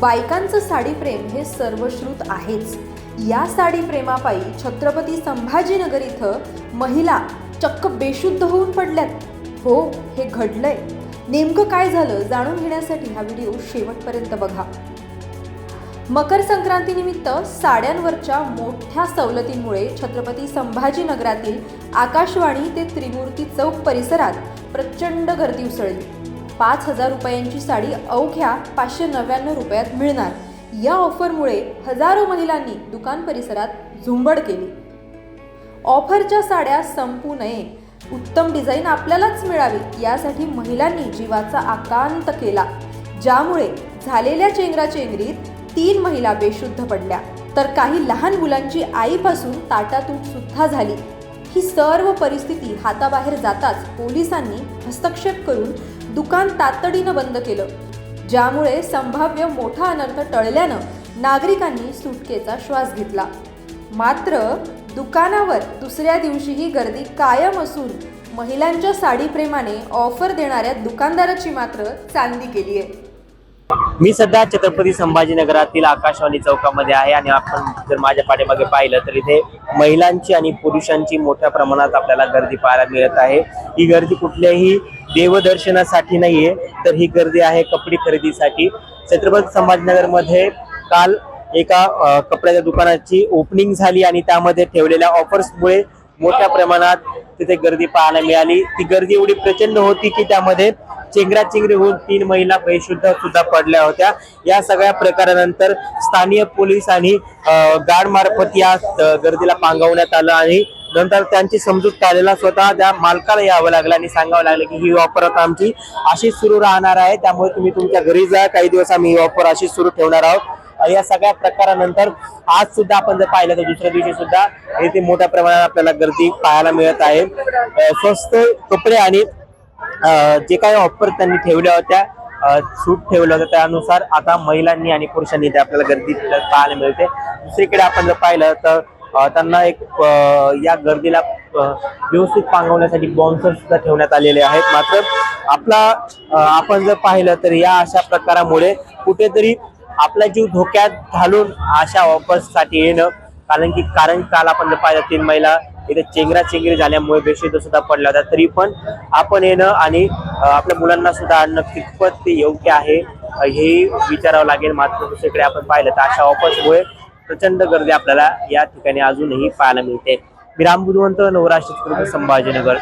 बायकांचं साडी प्रेम हे सर्वश्रुत आहेच. या साडी प्रेमापायी छत्रपती संभाजीनगर इथं महिला चक्क बेशुद्ध होऊन पडल्यात. हो हे घडलंय. नेमकं काय झालं जाणून घेण्यासाठी हा व्हिडिओ शेवटपर्यंत बघा. मकर संक्रांतीनिमित्त साड्यांवरच्या मोठ्या सवलतींमुळे छत्रपती संभाजीनगरातील आकाशवाणी ते त्रिमूर्ती चौक परिसरात प्रचंड गर्दी उसळली. पाच हजार रुपयांची साडी अवघ्या पाचशे नव्याण्णव रुपयात मिळणार. या ऑफरमुळे हजारो महिलांनी दुकान परिसरात झुंबड केली. ऑफरच्या साड्या संपू नये. उत्तम डिझाईन आपल्यालाच मिळावी यासाठी महिलांनी जीवाचा आकांत केला. ज्यामुळे झालेल्या चेंगराचेंगरीत तीन महिला बेशुद्ध पडल्या. तर काही लहान मुलांची आईपासून ताटातूट सुद्धा झाली. ही सर्व परिस्थिती हाताबाहेर जाताच पोलिसांनी हस्तक्षेप करून दुकान तातडीनं बंद केलं ज्यामुळे संभाव्य मोठा अनर्थ टळल्यानं नागरिकांनी सुटकेचा श्वास घेतला. मात्र दुकानावर दुसऱ्या दिवशीही गर्दी कायम असून महिलांच्या साडीप्रेमाने ऑफर देणाऱ्या दुकानदाराची मात्र चांदी केली आहे मी सध्या छत्रपती संभाजीनगरातील आकाशवाणी चौकामध्ये आहे आणि आपण जर माझ्या पाठीमागे पाहिलं तर इथे महिलांची आणि पुरुषांची मोठ्या प्रमाणात आपल्याला गर्दी पाहायला मिळत आहे. ही गर्दी कुठल्याही देवदर्शनासाठी नाहीये तर ही गर्दी आहे कपडे खरेदीसाठी. छत्रपती संभाजीनगरमध्ये काल एका कपड्याच्या दुकानाची ओपनिंग झाली आणि त्यामध्ये ठेवलेल्या ऑफर्समुळे मोठ्या प्रमाणात तिथे गर्दी पाहायला मिळाली. ती गर्दी एवढी प्रचंड होती की त्यामध्ये चेंगराचेंगरी होऊन तीन महिला बेशुद्ध सुद्धा पडल्या होत्या. या सगळ्या प्रकारानंतर स्थानीय पोलीस आणि गार्ड मार्फत या गर्दीला पांगवण्यात आलं आणि नंतर त्यांची समजूत काढायला स्वतः त्या मालकाला यावं लागलं आणि सांगावं लागलं की ही ऑफर आता आमची अशीच सुरू राहणार आहे. त्यामुळे तुम्ही तुमच्या घरी जा काही दिवस आम्ही ही ऑफर अशीच सुरू ठेवणार आहोत. या सगळ्या प्रकारानंतर आज सुद्धा आपण जर पाहिलं तर दुसऱ्या दिवशी सुद्धा येथे मोठ्या प्रमाणात आपल्याला गर्दी पाहायला मिळत आहे. स्वस्त कपडे आणि जे काही ऑफर त्यांनी ठेवल्या होत्या सूट ठेवल्या होत्या त्यानुसार आता महिलांनी आणि पुरुषांनी ते आपल्याला गर्दी पाहायला मिळते. दुसरीकडे आपण जर पाहिलं तर त्यांना एक या गर्दीला व्यवस्थित पांगवण्यासाठी बॉन्सर सुद्धा ठेवण्यात आलेले आहेत. मात्र आपला आपण जर पाहिलं तर या अशा प्रकारामुळे कुठेतरी आपला जीव धोक्यात घालून अशा ऑफर्ससाठी येणं कारण की कारण काल आपण जर पाहिलं तीन महिला इथे चेंगरा चेंगरी झाल्यामुळे बेशुद्ध सुद्धा पडला होता तरी पण आपण येणं आणि आपल्या मुलांना सुद्धा आणणं कितपत ते योग्य आहे हे विचारावं लागेल. मात्र दुसरीकडे आपण पाहिलं तर अशा ऑफर्समुळे प्रचंड गर्दी आपल्याला या ठिकाणी अजूनही पाहायला मिळते. मी राम बुधवंत नवराष्ट्र संभाजीनगर.